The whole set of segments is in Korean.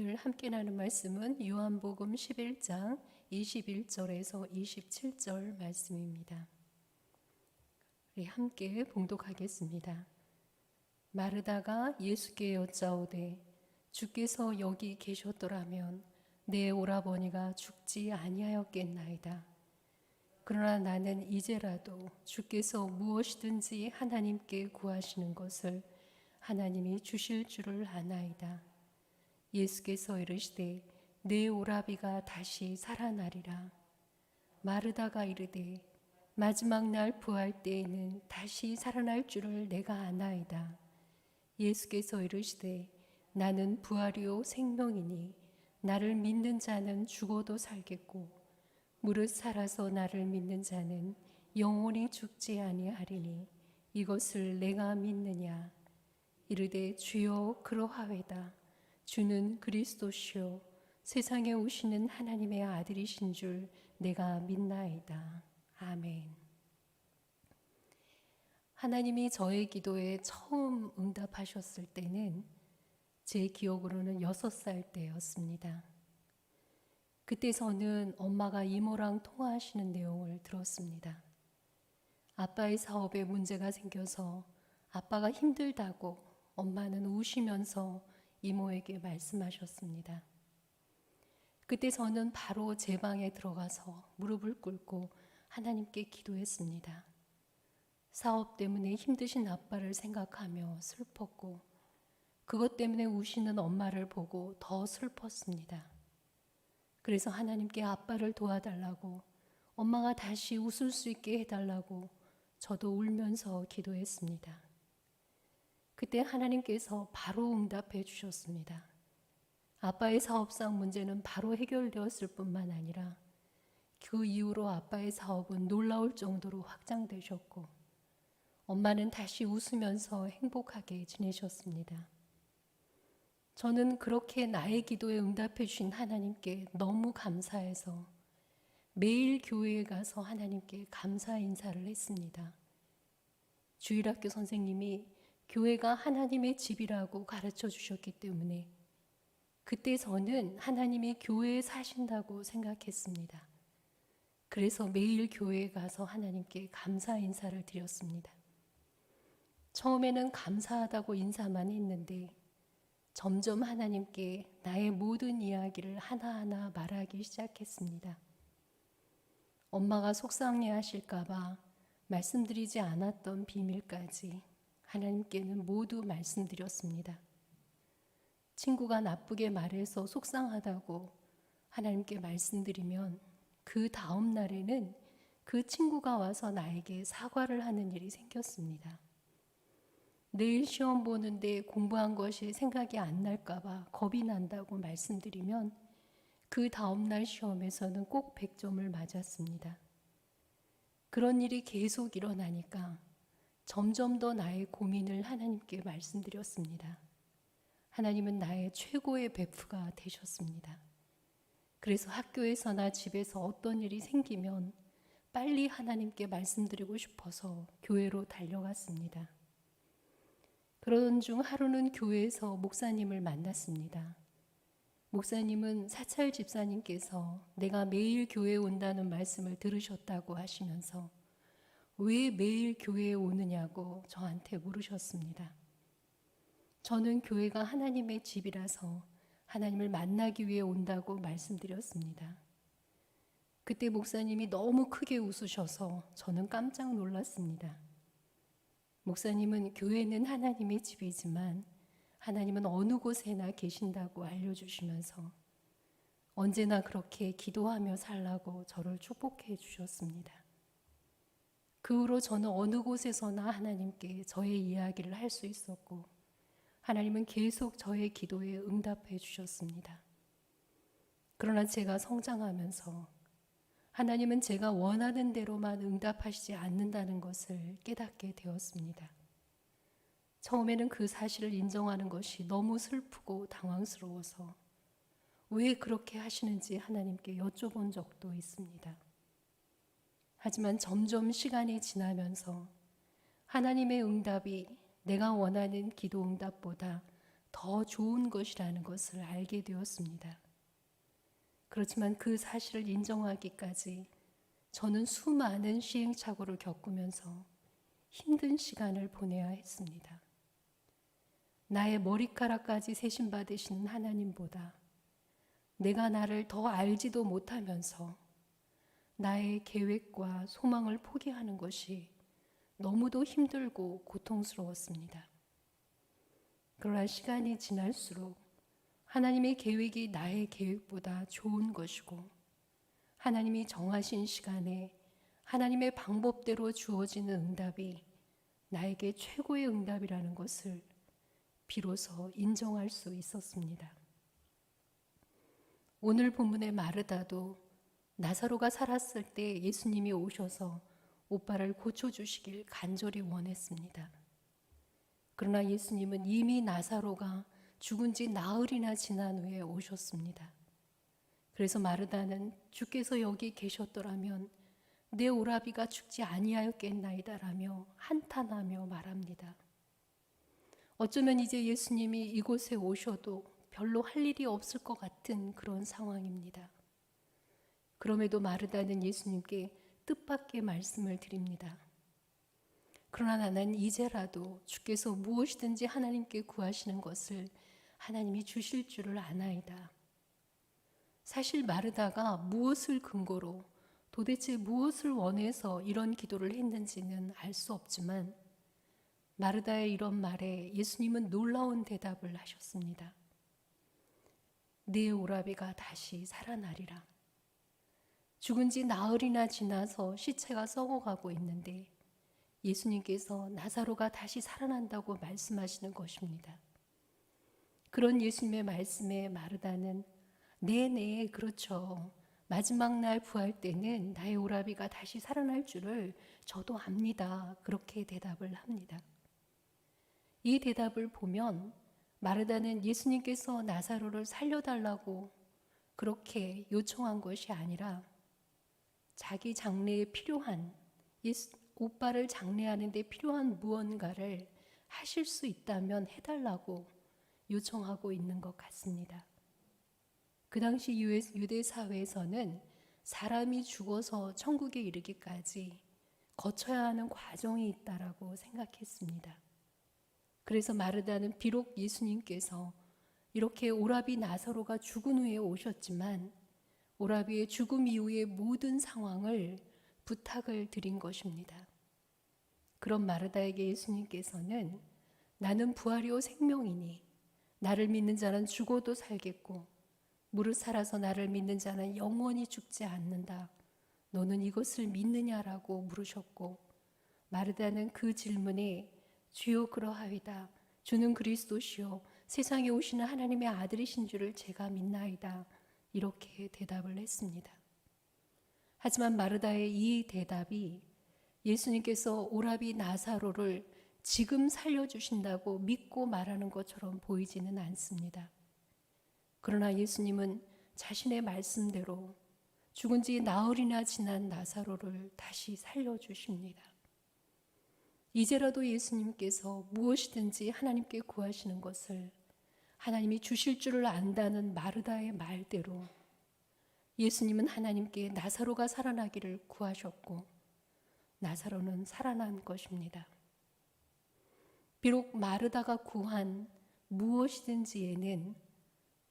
오늘 함께 나눈 말씀은 요한복음 11장 21절에서 27절 말씀입니다. 우리 함께 봉독하겠습니다. 마르다가 예수께 여짜오되 주께서 여기 계셨더라면 내 오라버니가 죽지 아니하였겠나이다. 그러나 나는 이제라도 주께서 무엇이든지 하나님께 구하시는 것을 하나님이 주실 줄을 아나이다. 예수께서 이르시되 내 오라비가 다시 살아나리라. 마르다가 이르되 마지막 날 부활 때에는 다시 살아날 줄을 내가 아나이다. 예수께서 이르시되 나는 부활이요 생명이니 나를 믿는 자는 죽어도 살겠고 무릇 살아서 나를 믿는 자는 영원히 죽지 아니하리니 이것을 내가 믿느냐 이르되 주여 그러하외다 주는 그리스도시요 세상에 오시는 하나님의 아들이신 줄 내가 믿나이다 아멘 하나님이 저의 기도에 처음 응답하셨을 때는 제 기억으로는 여섯 살 때였습니다. 그때 저는 엄마가 이모랑 통화하시는 내용을 들었습니다. 아빠의 사업에 문제가 생겨서 아빠가 힘들다고 엄마는 우시면서 이모에게 말씀하셨습니다. 그때 저는 바로 제 방에 들어가서 무릎을 꿇고 하나님께 기도했습니다. 사업 때문에 힘드신 아빠를 생각하며 슬펐고 그것 때문에 우시는 엄마를 보고 더 슬펐습니다. 그래서 하나님께 아빠를 도와달라고 엄마가 다시 웃을 수 있게 해달라고 저도 울면서 기도했습니다. 그때 하나님께서 바로 응답해 주셨습니다. 아빠의 사업상 문제는 바로 해결되었을 뿐만 아니라 그 이후로 아빠의 사업은 놀라울 정도로 확장되셨고 엄마는 다시 웃으면서 행복하게 지내셨습니다. 저는 그렇게 나의 기도에 응답해 주신 하나님께 너무 감사해서 매일 교회에 가서 하나님께 감사 인사를 했습니다. 주일학교 선생님이 교회가 하나님의 집이라고 가르쳐 주셨기 때문에 그때 저는 하나님이 교회에 사신다고 생각했습니다. 그래서 매일 교회에 가서 하나님께 감사 인사를 드렸습니다. 처음에는 감사하다고 인사만 했는데 점점 하나님께 나의 모든 이야기를 하나하나 말하기 시작했습니다. 엄마가 속상해 하실까봐 말씀드리지 않았던 비밀까지 하나님께는 모두 말씀드렸습니다. 친구가 나쁘게 말해서 속상하다고 하나님께 말씀드리면 그 다음 날에는 그 친구가 와서 나에게 사과를 하는 일이 생겼습니다. 내일 시험 보는데 공부한 것이 생각이 안 날까봐 겁이 난다고 말씀드리면 그 다음날 시험에서는 꼭 100점을 맞았습니다. 그런 일이 계속 일어나니까 점점 더 나의 고민을 하나님께 말씀드렸습니다. 하나님은 나의 최고의 베프가 되셨습니다. 그래서 학교에서나 집에서 어떤 일이 생기면 빨리 하나님께 말씀드리고 싶어서 교회로 달려갔습니다. 그러던 중 하루는 교회에서 목사님을 만났습니다. 목사님은 사찰 집사님께서 내가 매일 교회에 온다는 말씀을 들으셨다고 하시면서 왜 매일 교회에 오느냐고 저한테 물으셨습니다. 저는 교회가 하나님의 집이라서 하나님을 만나기 위해 온다고 말씀드렸습니다. 그때 목사님이 너무 크게 웃으셔서 저는 깜짝 놀랐습니다. 목사님은 교회는 하나님의 집이지만 하나님은 어느 곳에나 계신다고 알려주시면서 언제나 그렇게 기도하며 살라고 저를 축복해 주셨습니다. 그 후로 저는 어느 곳에서나 하나님께 저의 이야기를 할 수 있었고 하나님은 계속 저의 기도에 응답해 주셨습니다. 그러나 제가 성장하면서 하나님은 제가 원하는 대로만 응답하시지 않는다는 것을 깨닫게 되었습니다. 처음에는 그 사실을 인정하는 것이 너무 슬프고 당황스러워서 왜 그렇게 하시는지 하나님께 여쭤본 적도 있습니다. 하지만 점점 시간이 지나면서 하나님의 응답이 내가 원하는 기도 응답보다 더 좋은 것이라는 것을 알게 되었습니다. 그렇지만 그 사실을 인정하기까지 저는 수많은 시행착오를 겪으면서 힘든 시간을 보내야 했습니다. 나의 머리카락까지 세신받으시는 하나님보다 내가 나를 더 알지도 못하면서 나의 계획과 소망을 포기하는 것이 너무도 힘들고 고통스러웠습니다. 그러나 시간이 지날수록 하나님의 계획이 나의 계획보다 좋은 것이고 하나님이 정하신 시간에 하나님의 방법대로 주어지는 응답이 나에게 최고의 응답이라는 것을 비로소 인정할 수 있었습니다. 오늘 본문의 마르다도 나사로가 살았을 때 예수님이 오셔서 오빠를 고쳐주시길 간절히 원했습니다. 그러나 예수님은 이미 나사로가 죽은 지 나흘이나 지난 후에 오셨습니다. 그래서 마르다는 주께서 여기 계셨더라면 내 오라비가 죽지 아니하였겠나이다라며 한탄하며 말합니다. 어쩌면 이제 예수님이 이곳에 오셔도 별로 할 일이 없을 것 같은 그런 상황입니다. 그럼에도 마르다는 예수님께 뜻밖의 말씀을 드립니다. 그러나 나는 이제라도 주께서 무엇이든지 하나님께 구하시는 것을 하나님이 주실 줄을 아나이다. 사실 마르다가 무엇을 근거로 도대체 무엇을 원해서 이런 기도를 했는지는 알 수 없지만 마르다의 이런 말에 예수님은 놀라운 대답을 하셨습니다. 네 오라비가 다시 살아나리라. 죽은 지 나흘이나 지나서 시체가 썩어가고 있는데 예수님께서 나사로가 다시 살아난다고 말씀하시는 것입니다. 그런 예수님의 말씀에 마르다는 네네 그렇죠. 마지막 날 부활 때는 나의 오라비가 다시 살아날 줄을 저도 압니다. 그렇게 대답을 합니다. 이 대답을 보면 마르다는 예수님께서 나사로를 살려달라고 그렇게 요청한 것이 아니라 자기 장래에 필요한 예수, 오빠를 장례하는 데 필요한 무언가를 하실 수 있다면 해달라고 요청하고 있는 것 같습니다. 그 당시 유대 사회에서는 사람이 죽어서 천국에 이르기까지 거쳐야 하는 과정이 있다라고 생각했습니다. 그래서 마르다는 비록 예수님께서 이렇게 오라비 나사로가 죽은 후에 오셨지만 오라비의 죽음 이후의 모든 상황을 부탁을 드린 것입니다. 그런 마르다에게 예수님께서는 나는 부활이요 생명이니 나를 믿는 자는 죽어도 살겠고 무릇 살아서 나를 믿는 자는 영원히 죽지 않는다. 너는 이것을 믿느냐라고 물으셨고 마르다는 그 질문에 주요 그러하이다. 주는 그리스도시요 세상에 오시는 하나님의 아들이신 줄을 제가 믿나이다. 이렇게 대답을 했습니다. 하지만 마르다의 이 대답이 예수님께서 오라비 나사로를 지금 살려주신다고 믿고 말하는 것처럼 보이지는 않습니다. 그러나 예수님은 자신의 말씀대로 죽은 지 나흘이나 지난 나사로를 다시 살려주십니다. 이제라도 예수님께서 무엇이든지 하나님께 구하시는 것을 하나님이 주실 줄을 안다는 마르다의 말대로 예수님은 하나님께 나사로가 살아나기를 구하셨고 나사로는 살아난 것입니다. 비록 마르다가 구한 무엇이든지에는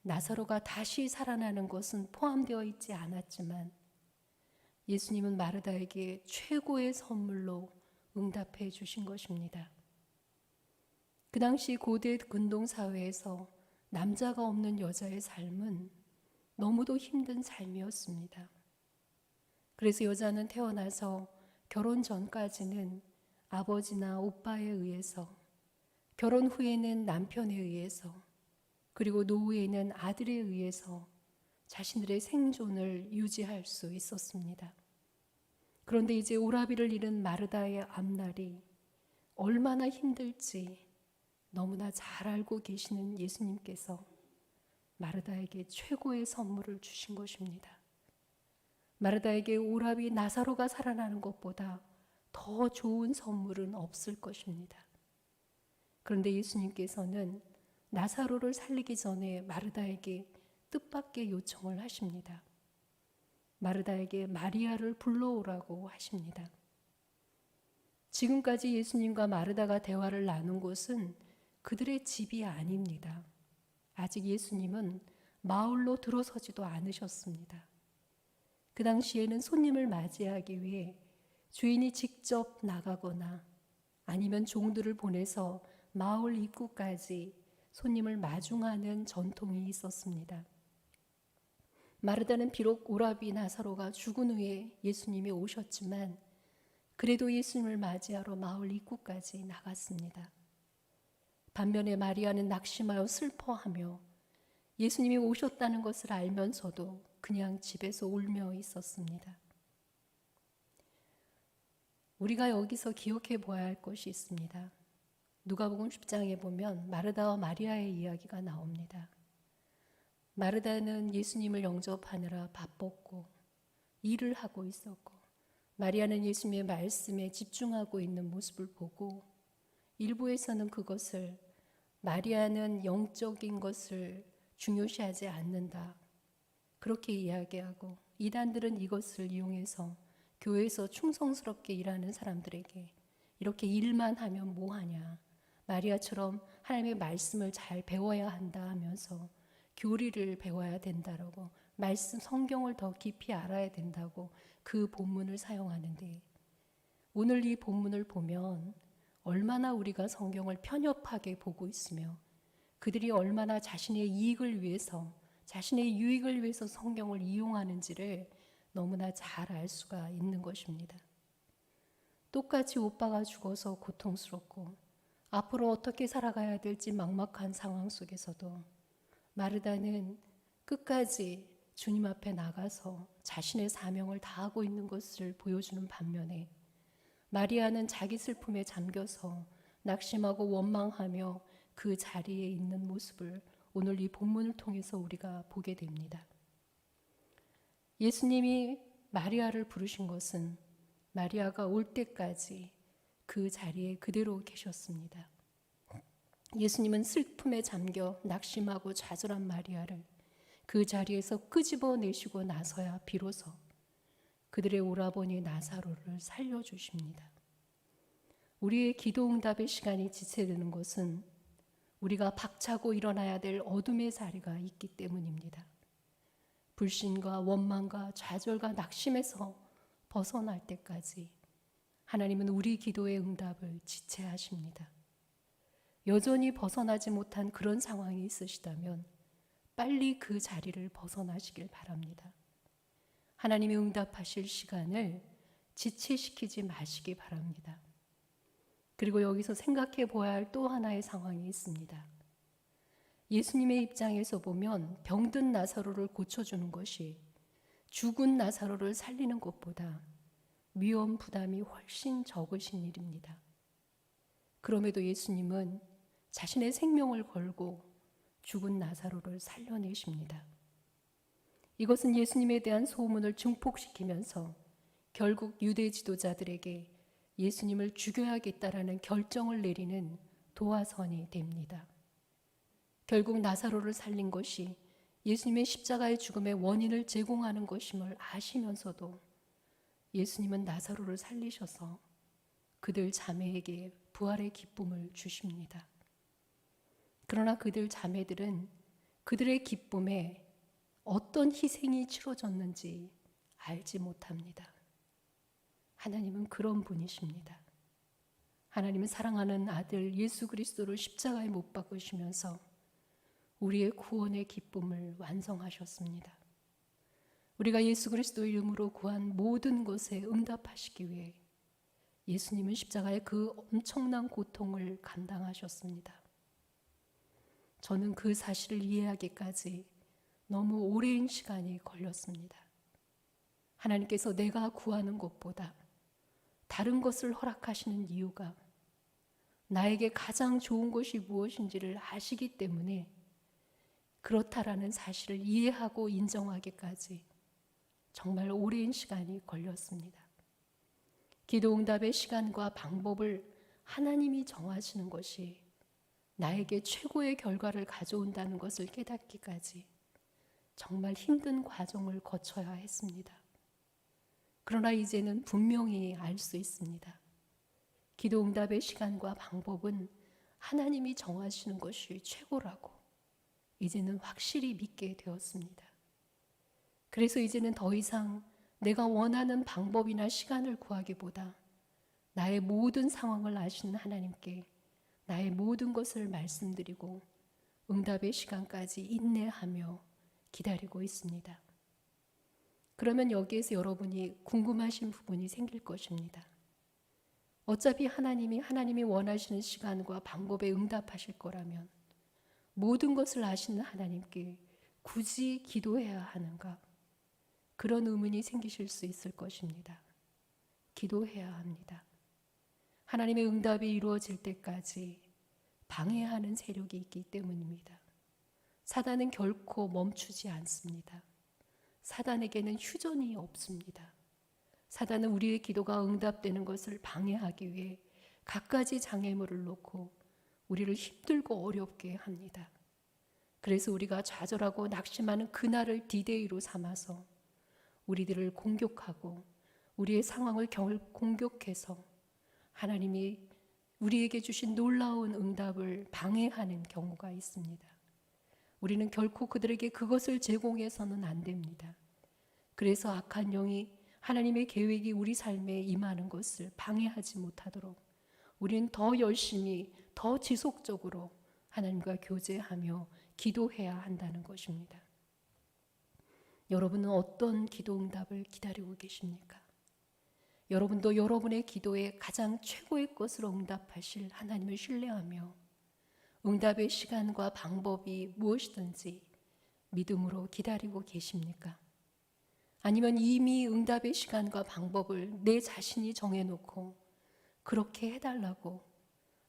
나사로가 다시 살아나는 것은 포함되어 있지 않았지만 예수님은 마르다에게 최고의 선물로 응답해 주신 것입니다. 그 당시 고대 근동 사회에서 남자가 없는 여자의 삶은 너무도 힘든 삶이었습니다. 그래서 여자는 태어나서 결혼 전까지는 아버지나 오빠에 의해서, 결혼 후에는 남편에 의해서, 그리고 노후에는 아들에 의해서 자신들의 생존을 유지할 수 있었습니다. 그런데 이제 오라비를 잃은 마르다의 앞날이 얼마나 힘들지 너무나 잘 알고 계시는 예수님께서 마르다에게 최고의 선물을 주신 것입니다. 마르다에게 오라비 나사로가 살아나는 것보다 더 좋은 선물은 없을 것입니다. 그런데 예수님께서는 나사로를 살리기 전에 마르다에게 뜻밖의 요청을 하십니다. 마르다에게 마리아를 불러오라고 하십니다. 지금까지 예수님과 마르다가 대화를 나눈 곳은 그들의 집이 아닙니다. 아직 예수님은 마을로 들어서지도 않으셨습니다. 그 당시에는 손님을 맞이하기 위해 주인이 직접 나가거나 아니면 종들을 보내서 마을 입구까지 손님을 마중하는 전통이 있었습니다. 마르다는 비록 오라비 나사로가 죽은 후에 예수님이 오셨지만 그래도 예수님을 맞이하러 마을 입구까지 나갔습니다. 반면에 마리아는 낙심하여 슬퍼하며 예수님이 오셨다는 것을 알면서도 그냥 집에서 울며 있었습니다. 우리가 여기서 기억해 보아야 할 것이 있습니다. 누가복음 10장에 보면 마르다와 마리아의 이야기가 나옵니다. 마르다는 예수님을 영접하느라 바빴고 일을 하고 있었고 마리아는 예수님의 말씀에 집중하고 있는 모습을 보고 일부에서는 그것을 마리아는 영적인 것을 중요시하지 않는다. 그렇게 이야기하고 이단들은 이것을 이용해서 교회에서 충성스럽게 일하는 사람들에게 이렇게 일만 하면 뭐 하냐. 마리아처럼 하나님의 말씀을 잘 배워야 한다 하면서 교리를 배워야 된다라고 말씀 성경을 더 깊이 알아야 된다고 그 본문을 사용하는데 오늘 이 본문을 보면 얼마나 우리가 성경을 편협하게 보고 있으며 그들이 얼마나 자신의 이익을 위해서 자신의 유익을 위해서 성경을 이용하는지를 너무나 잘 알 수가 있는 것입니다. 똑같이 오빠가 죽어서 고통스럽고 앞으로 어떻게 살아가야 될지 막막한 상황 속에서도 마르다는 끝까지 주님 앞에 나가서 자신의 사명을 다하고 있는 것을 보여주는 반면에 마리아는 자기 슬픔에 잠겨서 낙심하고 원망하며 그 자리에 있는 모습을 오늘 이 본문을 통해서 우리가 보게 됩니다. 예수님이 마리아를 부르신 것은 마리아가 올 때까지 그 자리에 그대로 계셨습니다. 예수님은 슬픔에 잠겨 낙심하고 좌절한 마리아를 그 자리에서 끄집어내시고 나서야 비로소 그들의 오라버니 나사로를 살려주십니다. 우리의 기도 응답의 시간이 지체되는 것은 우리가 박차고 일어나야 될 어둠의 자리가 있기 때문입니다. 불신과 원망과 좌절과 낙심에서 벗어날 때까지 하나님은 우리 기도의 응답을 지체하십니다. 여전히 벗어나지 못한 그런 상황이 있으시다면 빨리 그 자리를 벗어나시길 바랍니다. 하나님이 응답하실 시간을 지체시키지 마시기 바랍니다. 그리고 여기서 생각해 보아야 할 또 하나의 상황이 있습니다. 예수님의 입장에서 보면 병든 나사로를 고쳐주는 것이 죽은 나사로를 살리는 것보다 위험 부담이 훨씬 적으신 일입니다. 그럼에도 예수님은 자신의 생명을 걸고 죽은 나사로를 살려내십니다. 이것은 예수님에 대한 소문을 증폭시키면서 결국 유대 지도자들에게 예수님을 죽여야겠다라는 결정을 내리는 도화선이 됩니다. 결국 나사로를 살린 것이 예수님의 십자가의 죽음의 원인을 제공하는 것임을 아시면서도 예수님은 나사로를 살리셔서 그들 자매에게 부활의 기쁨을 주십니다. 그러나 그들 자매들은 그들의 기쁨에 어떤 희생이 치러졌는지 알지 못합니다. 하나님은 그런 분이십니다. 하나님은 사랑하는 아들 예수 그리스도를 십자가에 못 박으시면서 우리의 구원의 기쁨을 완성하셨습니다. 우리가 예수 그리스도 이름으로 구한 모든 것에 응답하시기 위해 예수님은 십자가의 그 엄청난 고통을 감당하셨습니다. 저는 그 사실을 이해하기까지 너무 오랜 시간이 걸렸습니다. 하나님께서 내가 구하는 것보다 다른 것을 허락하시는 이유가 나에게 가장 좋은 것이 무엇인지를 아시기 때문에 그렇다라는 사실을 이해하고 인정하기까지 정말 오랜 시간이 걸렸습니다. 기도 응답의 시간과 방법을 하나님이 정하시는 것이 나에게 최고의 결과를 가져온다는 것을 깨닫기까지 정말 힘든 과정을 거쳐야 했습니다. 그러나 이제는 분명히 알 수 있습니다. 기도 응답의 시간과 방법은 하나님이 정하시는 것이 최고라고 이제는 확실히 믿게 되었습니다. 그래서 이제는 더 이상 내가 원하는 방법이나 시간을 구하기보다 나의 모든 상황을 아시는 하나님께 나의 모든 것을 말씀드리고 응답의 시간까지 인내하며 기다리고 있습니다. 그러면 여기에서 여러분이 궁금하신 부분이 생길 것입니다. 어차피 하나님이 하나님이 원하시는 시간과 방법에 응답하실 거라면 모든 것을 아시는 하나님께 굳이 기도해야 하는가? 그런 의문이 생기실 수 있을 것입니다. 기도해야 합니다. 하나님의 응답이 이루어질 때까지 방해하는 세력이 있기 때문입니다. 사단은 결코 멈추지 않습니다. 사단에게는 휴전이 없습니다. 사단은 우리의 기도가 응답되는 것을 방해하기 위해 갖가지 장애물을 놓고 우리를 힘들고 어렵게 합니다. 그래서 우리가 좌절하고 낙심하는 그날을 디데이로 삼아서 우리들을 공격하고 우리의 상황을 공격해서 하나님이 우리에게 주신 놀라운 응답을 방해하는 경우가 있습니다. 우리는 결코 그들에게 그것을 제공해서는 안 됩니다. 그래서 악한 영이 하나님의 계획이 우리 삶에 임하는 것을 방해하지 못하도록 우리는 더 열심히 더 지속적으로 하나님과 교제하며 기도해야 한다는 것입니다. 여러분은 어떤 기도 응답을 기다리고 계십니까? 여러분도 여러분의 기도에 가장 최고의 것으로 응답하실 하나님을 신뢰하며 응답의 시간과 방법이 무엇이든지 믿음으로 기다리고 계십니까? 아니면 이미 응답의 시간과 방법을 내 자신이 정해놓고 그렇게 해달라고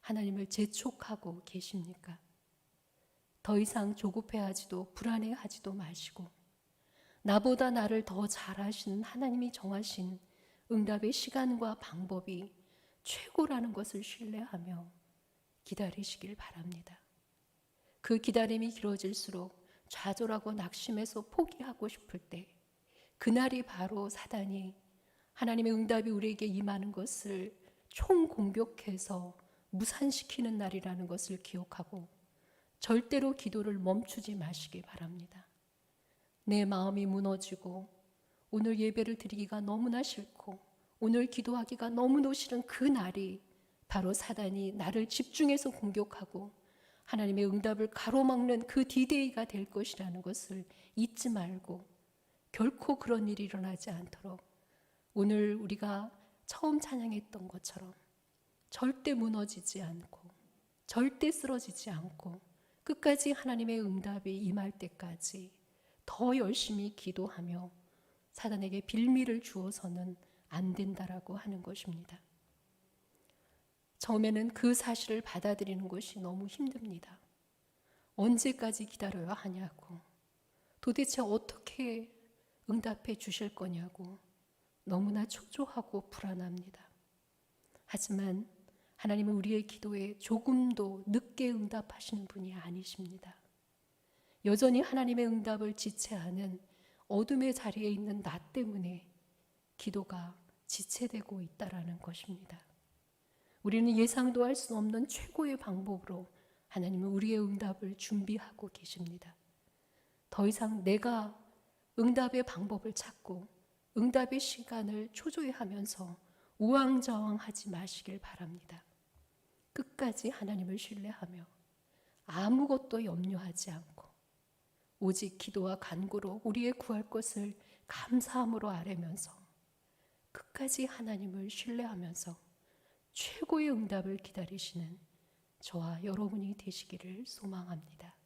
하나님을 재촉하고 계십니까? 더 이상 조급해하지도 불안해하지도 마시고 나보다 나를 더 잘하시는 하나님이 정하신 응답의 시간과 방법이 최고라는 것을 신뢰하며 기다리시길 바랍니다. 그 기다림이 길어질수록 좌절하고 낙심해서 포기하고 싶을 때 그날이 바로 사단이 하나님의 응답이 우리에게 임하는 것을 총 공격해서 무산시키는 날이라는 것을 기억하고 절대로 기도를 멈추지 마시기 바랍니다. 내 마음이 무너지고 오늘 예배를 드리기가 너무나 싫고 오늘 기도하기가 너무나 싫은 그 날이 바로 사단이 나를 집중해서 공격하고 하나님의 응답을 가로막는 그 디데이가 될 것이라는 것을 잊지 말고 결코 그런 일이 일어나지 않도록 오늘 우리가 처음 찬양했던 것처럼 절대 무너지지 않고 절대 쓰러지지 않고 끝까지 하나님의 응답이 임할 때까지 더 열심히 기도하며 사단에게 빌미를 주어서는 안 된다라고 하는 것입니다. 처음에는 그 사실을 받아들이는 것이 너무 힘듭니다. 언제까지 기다려야 하냐고, 도대체 어떻게 응답해 주실 거냐고 너무나 초조하고 불안합니다. 하지만 하나님은 우리의 기도에 조금도 늦게 응답하시는 분이 아니십니다. 여전히 하나님의 응답을 지체하는 어둠의 자리에 있는 나 때문에 기도가 지체되고 있다라는 것입니다. 우리는 예상도 할 수 없는 최고의 방법으로 하나님은 우리의 응답을 준비하고 계십니다. 더 이상 내가 응답의 방법을 찾고 응답의 시간을 초조해하면서 우왕좌왕하지 마시길 바랍니다. 끝까지 하나님을 신뢰하며 아무것도 염려하지 않고 오직 기도와 간구로 우리의 구할 것을 감사함으로 아뢰면서 끝까지 하나님을 신뢰하면서 최고의 응답을 기다리시는 저와 여러분이 되시기를 소망합니다.